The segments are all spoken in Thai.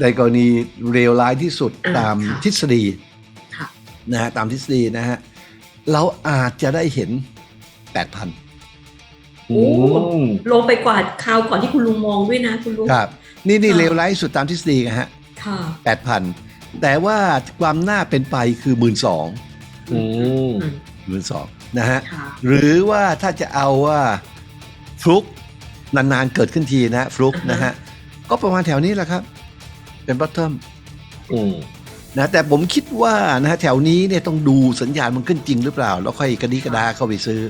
ในกรณีเลวร้ายที่สุดอ่าตามค่ะทฤษฎีค่ะนะฮะตามทฤษฎีนะฮะเราอาจจะได้เห็น8,000โอ้ลงไปกว่าคราวก่อนที่คุณลุงมองด้วยนะคุณลุงครับ นี่นี่ค่ะเลวร้ายที่สุดตามทฤษฎีนะฮะค่ะ8,000แต่ว่าความน่าเป็นไปคือ1 2 0 0อืมอืม0 0 0นะฮะค่ะหรือว่าถ้าจะเอาว่าฟลุกนานๆเกิดขึ้นทีนะฮะฟลุกอ่าฮะนะฮะก็ประมาณแถวนี้แหละครับ เป็นบัตเทิมอืมนะแต่ผมคิดว่านะฮะแถวนี้เนี่ยต้องดูสัญญาณมันขึ้นจริงหรือเปล่า แล้วค่อยกระดิกระดาเข้าไปซื้อ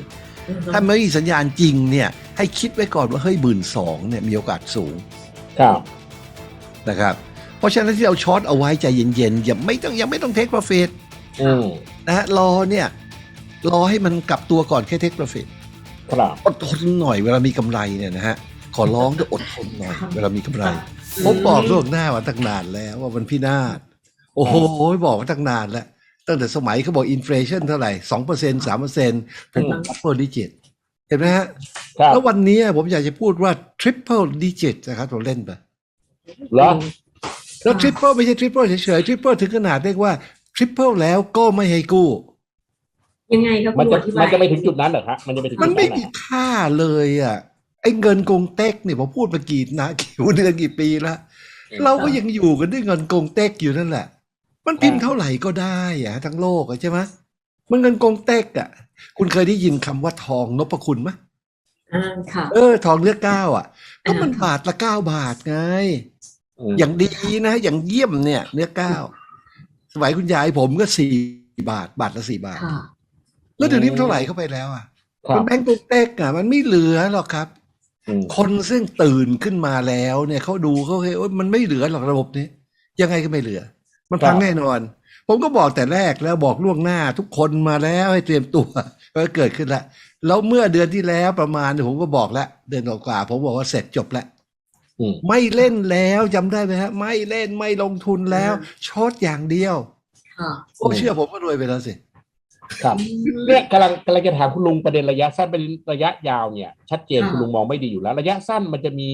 ถ้าไม่มีสัญญาณจริงเนี่ย ให้คิดไว้ก่อนว่าเฮ้ยหมื่นสองเนี่ยมีโอกาสสูงครับนะครับ เพราะฉะนั้นที่เราช็อตเอาไว้ใจเย็นๆอย่าไม่ต้องยังไม่ต้องเทคโปรฟิตอืมนะฮะรอเนี่ยรอให้มันกลับตัวก่อนแค่เทคโปรฟิตครับอดทนหน่อยเวลามีกำไรเนี่ยนะฮะขอร้องด้วยอดทนหน่อยครับเวลามีกำไรครับ ผมบอกล่วงหน้ามาตั้งนานแล้วว่ามันพินาศโอ้โหบอกมาตั้งนานแล้วตั้งแต่สมัยเขาบอกอินฟลชันเท่าไหร่สองเปอร์เซ็นสามเปอร์เซ็นผมบอก upper digit เห็นไหมฮะครับแล้ววันนี้ผมอยากจะพูดว่า triple digit นะครับเราเล่นไปเหรอแล้วค่ะ triple ไม่ใช่ triple เฉยๆ triple ถึงขนาดเรียกว่า triple แล้วก็ไม่ให้กู้ ยังไงครับมันคุณจะลุงอธิบายมันจะไปถึงจุดนั้นเหรอครับมันจะไปถึงมันจุดไม่นั้นเหรมีอค่าเลยอะ ไอ้เงินกงเต็กเนี่ยผมพูดมากี่นะกี่เดือนกี่ปีแล้วเราก็ยังอยู่กันด้วยเงินกงเต็กอยู่นั่นแหละ มันพิมพ์เท่าไหร่ก็ได้อะทั้งโลกอะใช่ไหมมันเงินกงเต็กอะคุณเคยได้ยินคำว่าทองนพคุณไหมอ่าค่ะเออ ทองเลือกเก้าอะก็มันอ่าบาทละเก้าบาทไงมอย่างดีนะ อย่างเยี่ยมเนี่ย เนื้อเก้าสมัยคุณยายผมก็สี่บาท บาทละสี่บาทค่ะแล้วเดี๋ยวนี้มันเท่าไหร่เข้าไปแล้วอะครัมับนแบงก์กงเต็กอะ มันไม่เหลือหรอกครับอืม คนซึ่งตื่นขึ้นมาแล้วเนี่ยเขาดูเขาเห็นว่ามันไม่เหลือหรอกระบบนี้ ยังไงก็ไม่เหลือ มันพังแน่นอน ผมก็บอกแต่แรกแล้วบอกล่วงหน้าทุกคนมาแล้วให้เตรียมตัวว่าเกิดขึ้นแล้วแล้วเมื่อเดือนที่แล้วประมาณผมก็บอกแล้วเดือนกว่าๆผมบอกว่าเสร็จจบแล้วอืมไม่เล่นแล้วจำได้ไหมฮะ ไม่เล่นไม่ลงทุนแล้วอืมช็อตอย่างเดียวค่ะโอ้เชื่อผมก็รวยไปแล้วสิ ครับเนี่ยกำลังกำลังจะถามคุณลุงประเด็นระยะสั้นเป็นระยะยาวเนี่ย ชัดเจนค่ะคุณลุงมองไม่ดีอยู่แล้ว ระยะสั้นมันจะมี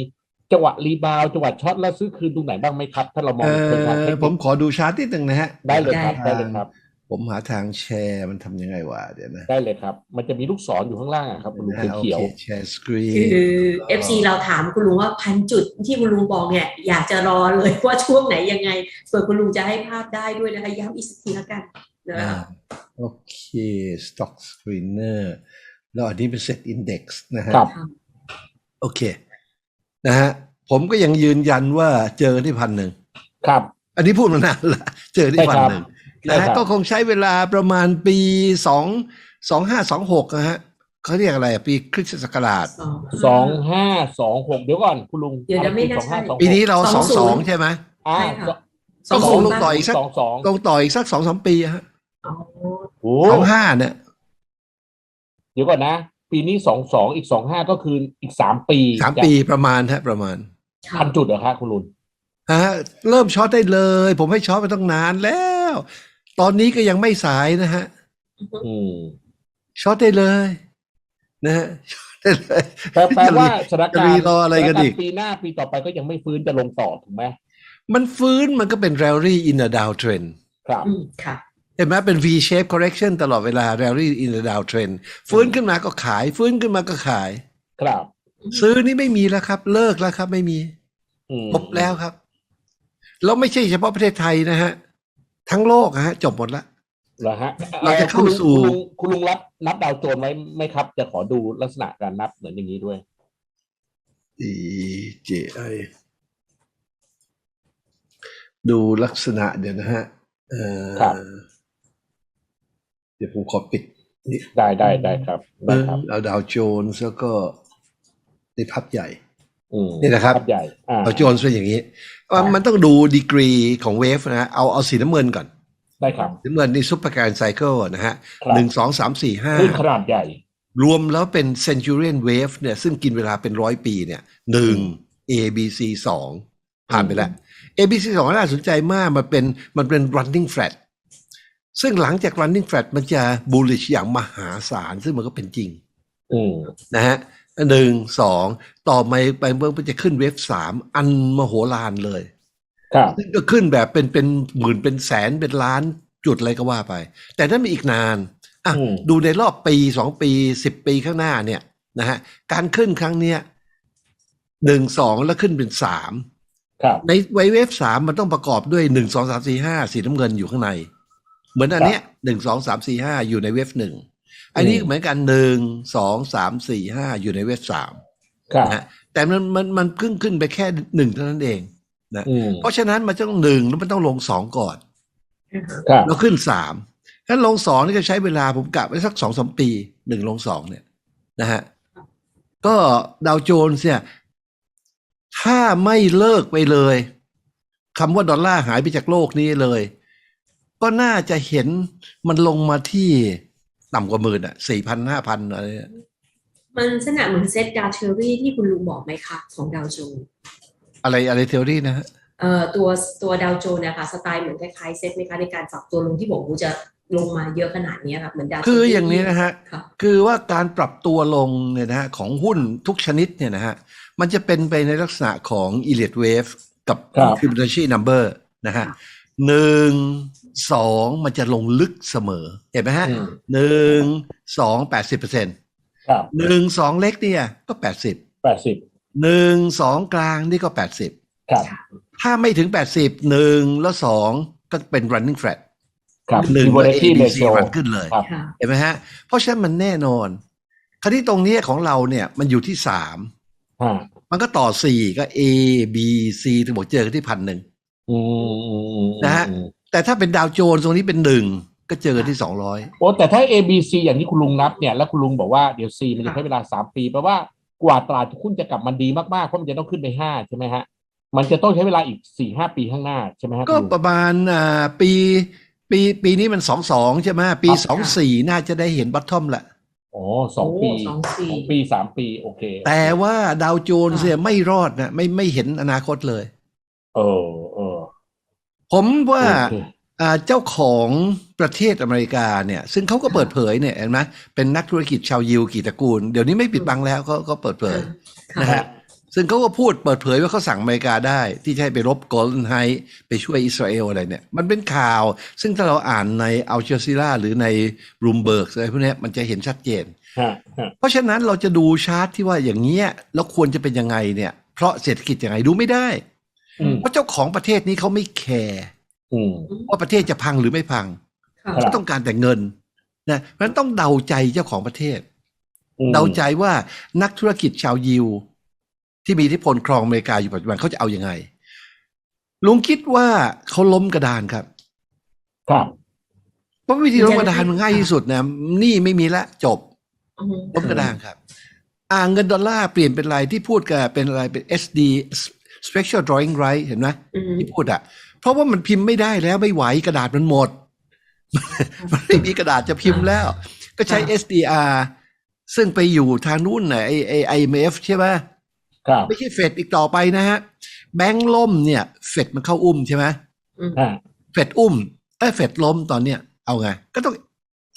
จังหวะรีบาวด์จังหวะช็อตแล้วซื้อคืนตรงไหนบ้างไหมครับ ถ้าเรามองเอเป็นทางเทอคผนิมคขอดูชาร์ตนิดหนึ่งนะฮะได้เลยครับได้ได้เลยครับ ผมหาทางแชร์มันทำยังไงวะเดี๋ยวนะ ได้เลยครับ มันจะมีลูกศรอยู่ข้างล่างอะครับคุณลุงนะฮะโอเขียวเคแชร์สกรีนคือ FC เราถามคุณลุงว่าพันจุดที่คุณลุงบอกเนี่ยอยากจะรอเลยว่าช่วงไหนยังไง ส่วนคุณลุงจะให้ภาพได้ด้วยนะคะย้ำอีกสักทีแล้วกันนะอ่าคะ โอเค stock screener แล้วอันนี้เป็น set index นะฮะครับ โอเค นะฮะ ผมก็ยังยืนยันว่าเจอที่พันหนึ่งๆครับ อันนี้พูดมานานละ เจอที่พันหนึ่งใช่นะครัฮะบก็คงใช้เวลาประมาณปีสองสองห้าสองหกนะฮะเขาเรียกอะไรอะปีคริสตศักราชสองสองห้าสองหกเดี๋ยวก่อนคุณลุงเดี๋ยวจะไม่น่าสองห้าใช่สองหกปีนี้เราสอง20สองใช่ไหมอ่าใช่ค่ะก็คงลงต่ออีกสักสองสองลงต่ออีกสักสองสามปีอะฮะ อ๋อโอ้สองห้าเนี่ยเดี๋ยวก่อนนะ ปีนี้สองสองอีกสองห้าก็คืออีกสามปีสามปีประมาณฮะประมาณค่ะพันจุดเหรอครับคุณลุงฮะเริ่มช็อตได้เลย ผมให้ช็อตไปตั้งนานแล้ว ตอนนี้ก็ยังไม่สายนะฮะอืมช็อตได้เลย นะฮะช็อตได้เลยแปลแปลว่าสถานจะการรีณ์รออะไรกันอีกสถาารณ์ปีหน้าปีต่อไปก็ยังไม่ฟื้นจะลงต่อถูกไหมมันฟื้นมันก็เป็น rally in a downtrend ครับอืมค่ะเห็นไหมเป็น V shape correction ตลอดเวลา rally in a downtrend ฟื้นขึ้นมาก็ขาย ฟื้นขึ้นมาก็ขาย ครับ ซื้อนี่ไม่มีแล้วครับ เลิกแล้วครับ ไม่มีอืมจบแล้วครับ แล้วไม่ใช่เฉพาะประเทศไทยนะฮะ ทั้งโลกอะฮะ จบหมดแล้วเหรอฮะเราจะเข้าสู่คุณลุงคุณลุงรับนับดาวโจนส์ไว้ไหมครับ จะขอดูลักษณะการนับเหมือนอย่างนี้ด้วย DJI ดูลักษณะเดี๋ยวนะฮะเอ่อครับ เดี๋ยวผมขอปิดนี่ได้ได้ได้ครับได้ครับเอาดาวโจนส์แล้วก็ในพับใหญ่อืมนี่นะครับภาพใหญ่อ่าดาวโจนส์เป็นอย่างนี้ครับมันต้องดูดีกรีของเวฟนะฮะเอาเอาสีน้ำเงินก่อน ได้ครับสีน้ำเงินนี่ซุปเปอร์การไซเคิลนะฮะครับหนึ่งสองสามสี่ห้าคลื่นขนาดใหญ่ รวมแล้วเป็น Centurion Wave เนี่ยซึ่งกินเวลาเป็นร้อยปีเนี่ยหนึ่ง ABC สองผ่านไปแล้ว ABC สองน่าสนใจมากมันเป็นมันเป็น running flat ซึ่งหลังจาก running flat มันจะ bullish อย่างมหาศาล ซึ่งมันก็เป็นจริงอืมนะฮะหนึ่งสองต่อมาไปเมื่อมันจะขึ้นเวฟสามอันมโหฬารเลยครับซึ่งก็ขึ้นแบบเป็นเป็นหมื่นเป็นแสนเป็นล้านจุดอะไรก็ว่าไป แต่นั่นมีอีกนานอะอืมดูในรอบปีสองปีสิบปีข้างหน้าเนี่ยนะฮะการขึ้นครั้งเนี้ยหนึ่งสองแล้วขึ้นเป็นสามครับในไวเวฟสามมันต้องประกอบด้วยหนึ่งสองสามสี่ห้าสีน้ำเงินอยู่ข้างใน เหมือนอันเนี้ยหนึ่งสองสามสี่ห้าอยู่ในเวฟหนึ่งอันนี้อืมเหมือนกันหนึ่งสองสามสี่ห้าอยู่ในเวฟสามครับนะฮะแต่มันมันมันเพิ่งขึ้นไปแค่หนึ่งเท่านั้นเองอืมเพราะฉะนั้นมันจะต้องหนึ่งแล้วมันต้องลงสองก่อนครับแล้วขึ้นสามถ้าลงสองนี่ก็ใช้เวลาผมกะไว้สักสองสามปีหนึ่งลงสองเนี่ยนะฮะก็ดาวโจนส์เนี่ย ถ้าไม่เลิกไปเลยคำว่าดอลลาร์หายไปจากโลกนี้เลย ก็น่าจะเห็นมันลงมาที่ต่ำกว่าหมื่นอะสี่พันห้าพันอะไรเนี่ยมันลักษณะเหมือนเซตดาวเทอรี่ที่คุณลุงบอกไหมคะของดาวโจนส์อะไรอะไรเทอรี่นะฮะเอ่อตัวตัวดาวโจนส์เนะคะสไตล์เหมือนคล้ายๆเซตไหมคะในการปรับตัวลงที่บอกว่าจะลงมาเยอะขนาดนี้ค่ะเหมือนดาวคืออย่างนี้นะฮะค่ะคือว่าการปรับตัวลงเนี่ยนะฮะของหุ้นทุกชนิดเนี่ยนะฮะมันจะเป็นไปในลักษณะของ Elliott Wave กับครับ Fibonacci number นะฮะ หนึ่งสองมันจะลงลึกเสมอ เห็นไหมฮะอืมหนึ่งสองแปดสิบเปอร์เซ็นต์ครับหนึ่งสองเล็กเนี่ยก็แปดสิบแปดสิบหนึ่งสองกลางนี่ก็แปดสิบครับถ้าไม่ถึงแปดสิบหนึ่งแล้วสองก็เป็น running flat ครับหนึ่ง Fibonacci A B C ratio รันขึ้นเลยครับค่ะเห็นไหมฮะ เพราะฉะนั้นมันแน่นอนคราวนี้ตรงเนี้ยของเราเนี่ยมันอยู่ที่สามฮะมันก็ต่อสี่ก็ A B C ถึงบอกเจอกันที่พันหนึ่งอืมอืมอืม นะฮะอืมแต่ถ้าเป็นดาวโจนส์ตรงนี้เป็นหนึ่งก็เจอกันที่สองร้อยโอ้แต่ถ้า A B C อย่างที่คุณลุงนับเนี่ยแล้วคุณลุงบอกว่าเดี๋ยว C มันจะใช้เวลาสามปีแปลว่ากว่าตลาดหุ้นจะกลับมันดีมากๆเพราะมันจะต้องขึ้นไปห้าใช่ไหมฮะมันจะต้องใช้เวลาอีกสี่ห้าปีข้างหน้าใช่ไหมฮะก็คุณลุงประมาณอ่าปีปีปีนี้มันสองสองใช่ไหมปีครับสองสี่น่าจะได้เห็นบัตทอมแหละโอ้สองปีโสองปีสองปีสามปี โอเค แต่ว่าดาวโจนส์เนี่ยไม่รอดนะไม่ไม่เห็นอนาคตเลย เออเออ ผมว่าโอเคอ่าเจ้าของประเทศอเมริกาเนี่ย ซึ่งเขาก็เปิดเผยเนี่ยเห็นไหมเป็นนักธุรกิจชาวยิวกี่ตระกูล เดี๋ยวนี้ไม่ปิดบังแล้วเขาเขาเปิดเผยค่ะนะฮะซึ่งเขาก็พูดเปิดเผยว่าเขาสั่งอเมริกาได้ ที่จะให้ไปรบโกลเด้นไฮไปช่วยอิสราเอลอะไรเนี่ย มันเป็นข่าว ซึ่งถ้าเราอ่านในอัลจ z ซีราหรือในรูมเบิร์กอะไรพวกเนี้ยมันจะเห็นชัดเจนฮะฮะเพราะฉะนั้นเราจะดูชาร์ตที่ว่าอย่างเงี้ยแล้วควรจะเป็นยังไงเนี่ย เพราะเศรษฐกิจยังไงดูไม่ได้อืม เพราะเจ้าของประเทศนี้เขาไม่แคร์อืมว่าประเทศจะพังหรือไม่พังค่ะครับเขาต้องการแต่เงินนะเพราะฉะนั้นต้องเดาใจเจ้าของประเทศอืมเดาใจว่านักธุรกิจชาวยิว ที่มีอิทธิพลครองอเมริกาอยู่ปัจจุบันเขาจะเอาอยัางไง ลุงคิดว่าเขาล้มกระดานครับครับเพราะวิธีล้มกระดานมันง่ายที่สุดนะหนี่ไม่มีละจบอืมล้มกระดานครับ อ่าเงินดอลลาร์เปลี่ยนเป็นอะไรที่พูดกันเป็นอะไรเป็น SD special drawing right เห็นไหมอืมที่พูดอะเพราะว่ามันพิมพ์ไม่ได้แล้วไม่ไหวกระดาษมันหมด มันไม่มีกระดาษจะพิมพ์แล้ว ก็ใช้ SDR ซึ่งไปอยู่ทางนู้นน่ะไอไอไอเอฟใช่ไหมครับไม่ใช่เฟดอีกต่อไปนะฮะ แบงค์ล่มเนี่ย เฟดมันเข้าอุ้มใช่ไหมอืมฮะเฟดอุ้มเอ้ยเฟดล้มตอนเนี้ยเอาไง ก็ต้อง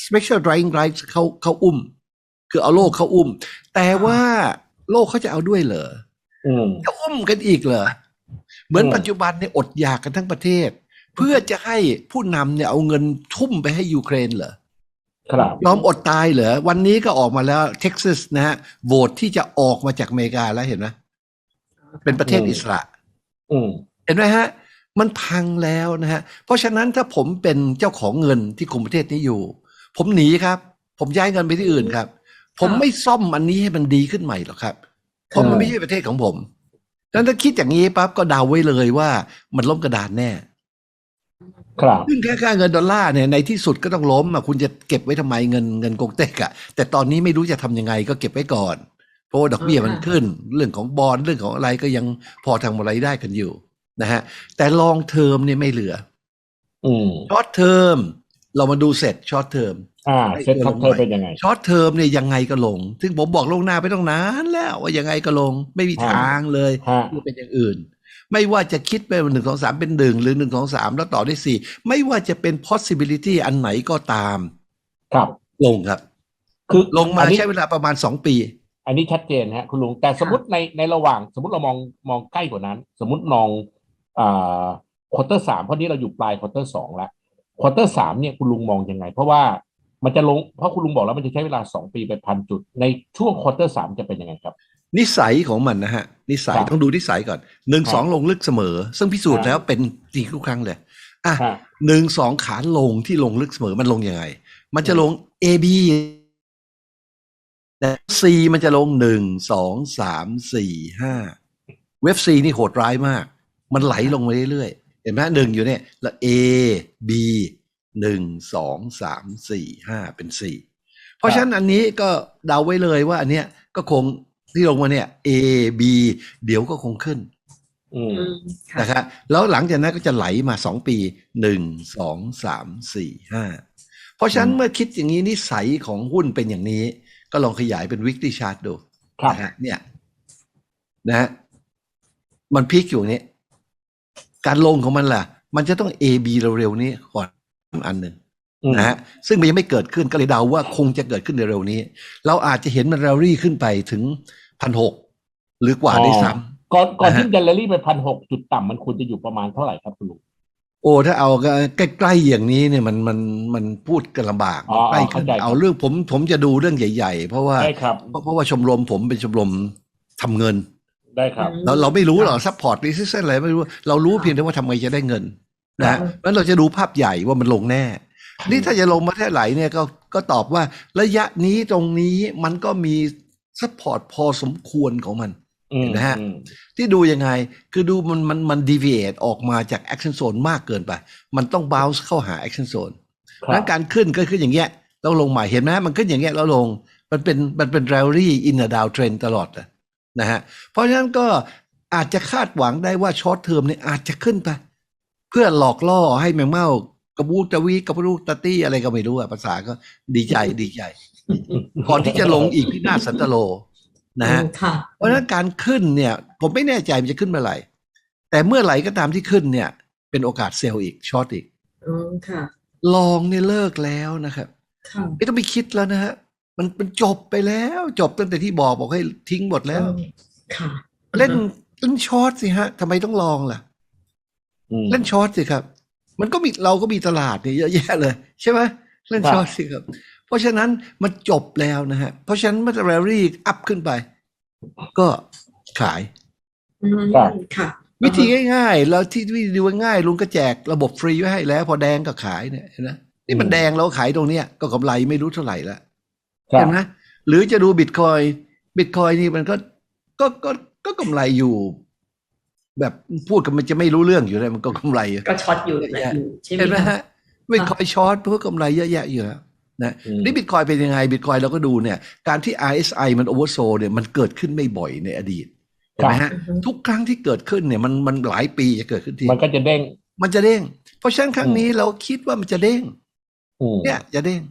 special drying rights เข้าเข้าอุ้ม คือเอาโลกเข้าอุ้ม แต่ว่าโลกเขาจะเอาด้วยเหรออืม จะอุ้มกันอีกเหรอ เหมือนอืมปัจจุบันเนี่ยอดอยากกันทั้งประเทศ เพื่อจะให้ผู้นำเนี่ยเอาเงินทุ่มไปให้ยูเครนเหรอ ครับยอมอดตายเหรอ วันนี้ก็ออกมาแล้วเท็กซัสนะฮะโหวตที่จะออกมาจากอเมริกาแล้วเห็นไหมเป็นประเทศอิสระอืมเห็นไหมฮะ มันพังแล้วนะฮะ เพราะฉะนั้นถ้าผมเป็นเจ้าของเงินที่คุมประเทศนี้อยู่ ผมหนีครับ ผมย้ายเงินไปที่อื่นครับ ผมไม่ซ่อมอันนี้ให้มันดีขึ้นใหม่หรอกครับ เพราะมันไม่ใช่ประเทศของผมดังนั้นถ้าคิดอย่างนี้ปั๊บก็เดาไว้เลยว่ามันล้มกระดานแน่ ครับซึ่งแค่ค่าเงินดอลลาร์เนี่ยในที่สุดก็ต้องล้มอะคุณจะเก็บไว้ทำไมเงินเงินกงเต็กอะ แต่ตอนนี้ไม่รู้จะทำยังไงก็เก็บไว้ก่อน เพราะว่าดอกเบี้ยมันขึ้น เรื่องของบอลเรื่องของอะไรก็ยังพอทำอะไรได้กันอยู่นะฮะ แต่ลองเทอมเนี่ยไม่เหลืออืมช็อตเทอมเรามาดูเสร็จช็อตเทอม อ่าเซ็ตท็อปเธอเป็นยังไงช็อตเทอมเนี่ยยังไงก็ลง ซึ่งผมบอกลวงหน้าไปต้องนานแล้วว่ายังไงก็ลง ไม่มีฮะทางเลยฮะที่เป็นอย่างอื่น ไม่ว่าจะคิดไปว่าหนึ่งสองสามเป็นหนึ่งหรือหนึ่งสองสามแล้วต่อด้วยสี่ไม่ว่าจะเป็น possibility อันไหนก็ตาม ครับลงครับ คือลงมาอันนี้ใช้เวลาประมาณสองปี อันนี้ชัดเจนฮะคุณลุงแต่สมมติในในระหว่างสมมติเรามองมองใกล้กว่านั้น สมมติมองอ่าควอเตอร์สามเพราะนี้เราอยู่ปลายควอเตอร์สองแล้วควอเตอร์สามเนี่ยคุณลุงมองยังไง เพราะว่า มันจะลงเพราะคุณลุงบอกแล้วมันจะใช้เวลาสองปีไปพันจุด ในช่วงควอเตอร์สามจะเป็นยังไงครับ นิสัยของมันนะฮะ นิสัยครับต้องดูนิสัยก่อนหนึ่งครับสองลงลึกเสมอ ซึ่งพิสูจครัน์บแล้วเป็นจริงทุกครั้งเลยอะฮะหนึ่งสองขาลงที่ลงลึกเสมอมันลงยังไง มันจะลง A B แต่ C มันจะลงหนึ่งสองสามสี่ห้าเว็บ C นี่โหดร้ายมาก มันไหลลงมาเรื่อยๆเห็นไหมหนึ่งอยู่เนี่ยแล้ว A B หนึ่งสองสามสี่ห้าเป็นสี่เพราะฉะนั้นอันนี้ก็เดาไว้เลยว่าอันเนี้ยก็คงที่ลงมาเนี่ย A B เดี๋ยวก็คงขึ้นอืมอืมค่ะนะครับแล้วหลังจากนั้นก็จะไหลมาสองปีหนึ่งสองสามสี่ห้าเพราะฉะนั้นอืมเมื่อคิดอย่างนี้นิสัยของหุ้นเป็นอย่างนี้ ก็ลองขยายเป็น weekly chart ดูครับนะฮะเนี่ยนะฮะมันพีคอยู่อย่างนี้การลงของมันล่ะ มันจะต้อง A B เร็วๆนี้ก่อน อันหนึ่งอืมนะฮะซึ่งมันยังไม่เกิดขึ้นก็เลยเดาว่าคงจะเกิดขึ้นเร็วๆนี้ เราอาจจะเห็นมันแรลลี่ขึ้นไปถึงพันหกหรือกว่าได้วยซ้ำก่อนก่อนนะฮะที่จะแรลลี่ไปพันหกจุดต่ำมันควรจะอยู่ประมาณเท่าไหร่ครับคุณลุงโอ้ถ้าเอาก็ใกล้ๆอย่างนี้เนี่ยมันมันมันพูดกันลำบากอ๋อใกล้เข้าขึ้นใจครับเอาเรื่องผมผมจะดูเรื่องใหญ่ ๆ เพราะว่าได้ครับเพราะเพราะว่าชมรมผมเป็นชมรมทำเงินได้ครับอืมเราเราไม่รู้หรอกซัพพอร์ตรีซิสเซนอะไรไม่รู้ เรารู้ครับเพียงแต่ว่าทำไงจะได้เงิน นะครัฮะบแล้วเราจะดูภาพใหญ่ว่ามันลงแน่ นี่ถ้าจะลงมาแค่ไหลเนี่ยก็ก็ตอบว่าระยะนี้ตรงนี้มันก็มีซัพพอร์ตพอสมควรของมันอืมเห็นไหมฮะอืมที่ดูยังไงคือดูมันมันมัน deviate ออกมาจาก action zone มากเกินไป มันต้อง bounce เข้าหา action zone ครับนั้นการขึ้นก็ขึ้นอย่างเงี้ยแล้วลงใหม่เห็นไหมมันขึ้นอย่างเงี้ยแล้วลงมันเป็นมันเป็น rally in a down trend ตลอดอะนะฮะเพราะฉะนั้นก็อาจจะคาดหวังได้ว่า short term เนี่ยอาจจะขึ้นไป เพื่อหลอกล่อให้แมงเม่ากระบูกตะวีกระบูกตะตี้อะไรก็ไม่รู้อะภาษาก็ดีใจดีใจ ก่อนที่จะลงอีกพินาศสันตโลนะฮะอืมค่ะเพราะฉะนั้นการขึ้นเนี่ย ผมไม่แน่ใจมันจะขึ้นเมื่อไหร่ แต่เมื่อไหร่ก็ตามที่ขึ้นเนี่ย เป็นโอกาสเซลล์อีกช็อตอีกอืมค่ะลองเนี่ยเลิกแล้วนะครับค่ะไม่ต้องไปคิดแล้วนะฮะมันเป็นจบไปแล้ว จบตั้งแต่ที่บอกบอกให้ทิ้งหมดแล้วค่ะเล่นเล่นช็อตสิฮะทำไมต้องลองล่ะอืม เล่นช็อตสิครับ มันก็มีเราก็มีตลาดเนี่ยเยอะแยะเลย ใช่ไหมเล่นครับช็อตสิครับ เพราะฉะนั้นมันจบแล้วนะฮะ เพราะฉะนั้นเมื่อแรลี่อัพขึ้นไป ก็ขายอืมครับค่ะวิธีง่ายๆ แล้วที่วิธีดูง่ายๆลุงก็แจกระบบฟรีไว้ให้แล้ว พอแดงก็ขายเนี่ยเห็นไหมนี่มันอืมแดงเราขายตรงเนี้ยก็กำไรไม่รู้เท่าไหร่ละครัเห็บนไหมหรือจะดูบิตคอยบิตคอยนี่มันก็ก็ก็ก็กำไรอยู่ แบบพูดกันมันจะไม่รู้เรื่องอยู่เลยมันก็กำไรอยู่ก็ช็อตอยู่แหละอยู่ใช่ไหมเห็นไหมคะฮะบิตคอยช็อตเพื่อกำไรเยอะแยะอยู่แล้วนะอืมนี่บิตคอยเป็นยังไงบิตคอยเราก็ดูเนี่ย การที่ RSI มันโอเวอร์โซเนี่ยมันเกิดขึ้นไม่บ่อยในอดีตเห็นไหมฮะอือฮึทุกครั้งที่เกิดขึ้นเนี่ยมันมันหลายปีจะเกิดขึ้นทีมันก็จะเด้ง มันจะเด้ง เพราะฉะนั้นครั้งนี้เราคิดว่ามันจะเด้งอืมเนี่ยจะเด้ง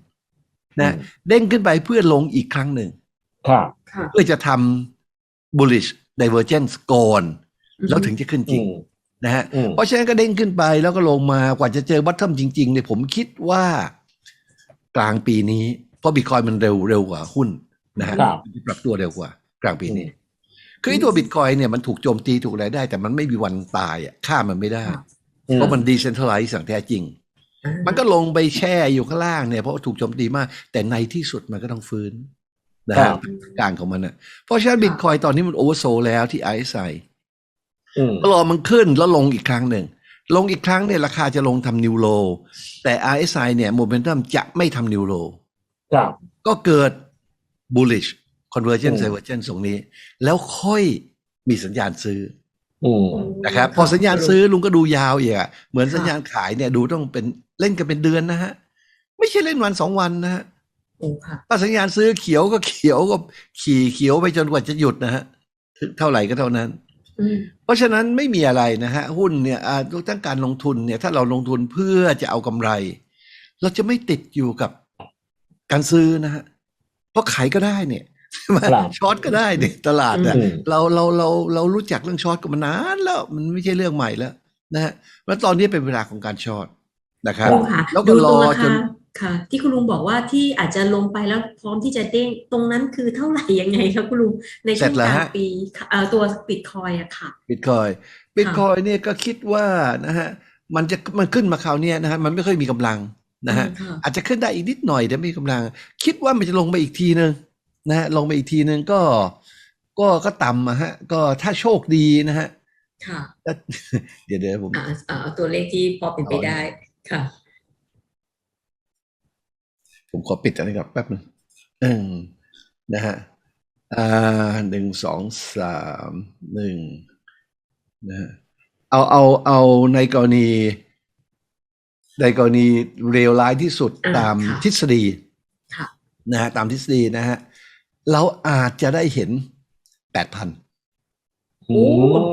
นะอืมเด้งขึ้นไปเพื่อลงอีกครั้งหนึ่งครับค่ะเพื่อจะทำ bullish divergence ก่อน แล้วถึงจะขึ้นจริงอืมนะฮะอืมเพราะฉะนั้นก็เด้งขึ้นไปแล้วก็ลงมากว่าจะเจอบัตทอมจริงๆเนี่ยผมคิดว่ากลางปีนี้ เพราะบิตคอยมันเร็วเร็วกว่าหุ้นนะฮะครับปรับตัวเร็วกว่า กลางปีนี้อืมคือไอ้ตัวบิตคอยเนี่ยมันถูกโจมตีถูกอะไรได้ แต่มันไม่มีวันตายอะฆ่ามันไม่ได้ค่ะอืมเพราะมันดีเซนทรัลไลซ์อย่างแท้จริงอ่ามันก็ลงไปแช่อยู่ข้างล่างเนี่ยเพราะว่าถูกโจมตีมาก แต่ในที่สุดมันก็ต้องฟื้นนะครัฮะบกลางของมันอะเพราะฉะนั้นบิตคอยตอนนี้มันโอเวอร์โซแล้วที่ไอซ์ไอืม รอมันขึ้นแล้วลงอีกครั้งหนึ่ง ลงอีกครั้งเนี่ยราคาจะลงทำนิวโล แต่ RSI เนี่ยโมเมนตัมจะไม่ทำนิวโลครับก็เกิด bullish convergence อืม divergence ตรงนี้ แล้วค่อยมีสัญญาณซื้ออืมนะครับ พอสัญญาณซื้อลุงก็ดูยาวอีกอะเหมือนสัญญาณขายเนี่ยดูต้องเป็นเล่นกันเป็นเดือนนะฮะ ไม่ใช่เล่นวันสองวันนะฮะโอ้ค่ะถ้าสัญญาณซื้อเขียวก็เขียวก็ขี่เขียวไปจนกว่าจะหยุดนะฮะเท่าไหร่ก็เท่านั้นอืม เพราะฉะนั้นไม่มีอะไรนะฮะหุ้นเนี่ยอ่าทั้งการลงทุนเนี่ยถ้าเราลงทุนเพื่อจะเอากำไร เราจะไม่ติดอยู่กับการซื้อนะฮะเพราะขายก็ได้เนี่ยใช่ไหมครับช็อตก็ได้เนี่ยตลาดเนี่ยอืมเราเราเราเรารู้จักเรื่องช็อตกันมานานแล้วมันไม่ใช่เรื่องใหม่แล้วนะฮะแล้วตอนนี้เป็นเวลาของการช็อตนะครับลุงค่ะแล้วก็ดูรตรองราจคาน ค่ะ ที่คุณลุงบอกว่าที่อาจจะลงไปแล้วพร้อมที่จะเด้งตรงนั้นคือเท่าไหร่ยังไงครับคุณลุงในช่วงกลางปีค่ะเอ่อตัวบิตคอยอะค่ะบิตคอยบิตคอยเนี่ยก็คิดว่านะฮะมันจะมันขึ้นมาคราวเนี้ยนะฮะมันไม่ค่อยมีกำลังนะฮะค่ะอาจจะขึ้นได้อีกนิดหน่อยแต่ไม่มีกำลัง คิดว่ามันจะลงไปอีกทีนึงนะฮะลงไปอีกทีนึงก็ก็ก็ต่ำอะฮะ ก็ถ้าโชคดีนะฮะค่ะก็เดี๋ยวเดี๋ยวผมอ่าอ่าเอาตัวเลขที่พอเป็นไปได้ค่ะ ผมขอปิดอันนี้ก่อนแป๊บนึงอืมนะฮะอ่าหนึ่งสองสามหนึ่งนะฮะเอาเอาเอาในกรณีในกรณีเลวร้ายที่สุดอ่าตามค่ะทฤษฎีค่ะนะฮะตามทฤษฎีนะฮะเราอาจจะได้เห็นแปดพันอื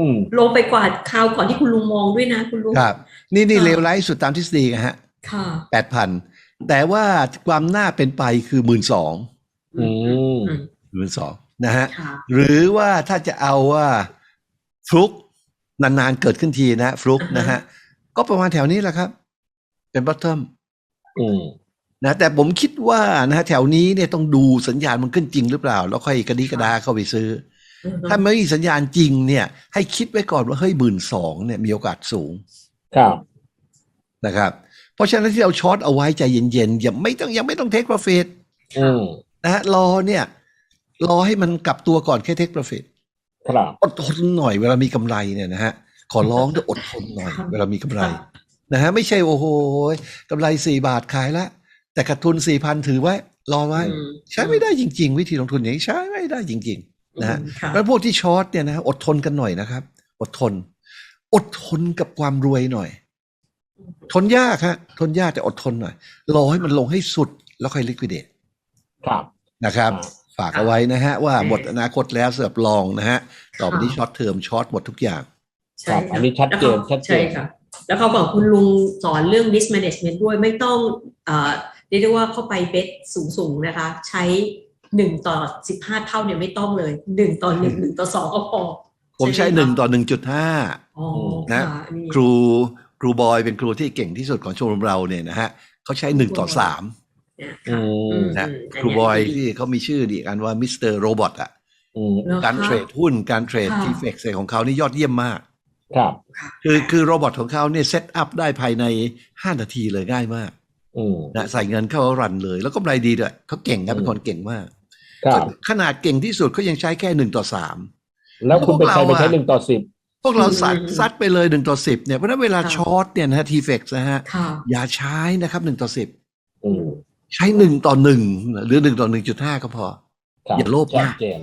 มลงไปกว่าคราวก่อนที่คุณลุงมองด้วยนะคุณลุงครับ นี่นี่ค่ะเลวร้ายที่สุดตามทฤษฎีนะฮะค่ะแปดพัน แต่ว่าความน่าเป็นไปคือหมื่นสองอืมอืมหมื่นสองนะฮะค่ะหรือว่าถ้าจะเอาว่าฟลุกนานๆเกิดขึ้นทีนะฟลุกอ่าฮะนะฮะก็ประมาณแถวนี้แหละครับ เป็นบอทเทิมอืมนะแต่ผมคิดว่านะฮะแถวนี้เนี่ยต้องดูสัญญาณมันขึ้นจริงหรือเปล่า แล้วค่อยกระดิกระดาเข้าไปซื้ออือฮึถ้าไม่มีสัญญาณจริงเนี่ย ให้คิดไว้ก่อนว่าเฮ้ยหมื่นสองเนี่ยมีโอกาสสูง ครับนะครับ เพราะฉะนั้นที่เราช็อตเอาไว้ใจเย็นๆอย่าไม่ต้องยังไม่ต้องเทคโปรฟิตอืมนะฮะรอเนี่ย รอให้มันกลับตัวก่อนแค่เทคโปรฟิตครับอดทนหน่อยเวลามีกำไรเนี่ยนะฮะขอร้องด้วยอดทนหน่อย เวลามีกำไรนะฮะไม่ใช่โอ้โหกำไรสี่บาทขายละแต่ขาดทุนสี่พันถือไว้ รอไว้อืมใช้ไม่ได้จริง ๆ วิธีลงทุนอย่างนี้ใช้ไม่ได้จริง ๆ นะฮะอืมค่ะแล้วพวกที่ช็อตเนี่ยนะฮะอดทนกันหน่อยนะครับ อดทน อดทนกับความรวยหน่อย ทนยากฮะทนยากแต่อดทนหน่อยรอให้มันลงให้สุดแล้วค่อยลิควิดเดตครับนะครับครับฝากเอาไว้นะฮะ ว่าอืมหมดอนาคตแล้วเสือบลองนะฮะต่อไปนี้ค่ะช็อตเทอมช็อตหมดทุกอย่างใช่ครับค่ะอันนี้ชัดเจนแล้วขาชัดเจนใช่ค่ะ แล้วเขาบอกคุณลุงสอนเรื่อง risk management ด้วยไม่ต้องเอ่อเรียกได้ว่าเข้าไปเบสสูงๆนะคะ ใช้หนึ่งต่อสิบห้าเท่าเนี่ยไม่ต้องเลยหนึ่งต่อหนึ่งหนึ่งต่อสองก็พอผมใช้ไหหนึ่งคะต่อหนึ่งจุดห้าอ๋อนะค่ะอันนี้ครู ครูบอยเป็นครูที่เก่งที่สุดของชมรมเราเนี่ยนะฮะเขาใช้หนึ่งต่อสามเนี่ยอืค่ะมอืมนะอืมครูบอยนที่เนี้เขามีชื่อดีกันว่ามิสเตอร์โรบอทอะอืมเหรอคะการเทรดหุ้นการเทรดค่ะทีเฟกอะไรของเขานี่ยอดเยี่ยมมาก ครับ คือคือโรบอทของเขาเนี่ยเซตอัพได้ภายใน5นาทีเลยง่ายมากอืมนะใส่เงินเข้ารันเลย แล้วก็กำไรดีด้วยเขาเก่งครับเป็นคนเก่งมากครับขนาดเก่งที่สุดเขายังใช้แค่หนึ่งต่อสามแล้วคุณเป็นใครพวกเราไปใช้อะหนึ่งต่อสิบ พวกเราซัดอืมซัดไปเลยหนึ่งต่อสิบเนี่ยเพราะฉะนั้นเวลาค่ะช็อตเนี่ยนะฮะทีเฟกนะฮะค่ะอย่าใช้นะครับหนึ่งต่อสิบอืมใช้หนึ่งต่อหนึ่งหรือหนึ่งต่อหนึ่งจุดห้าก็พอครับอย่าโลภชัมาดกเจน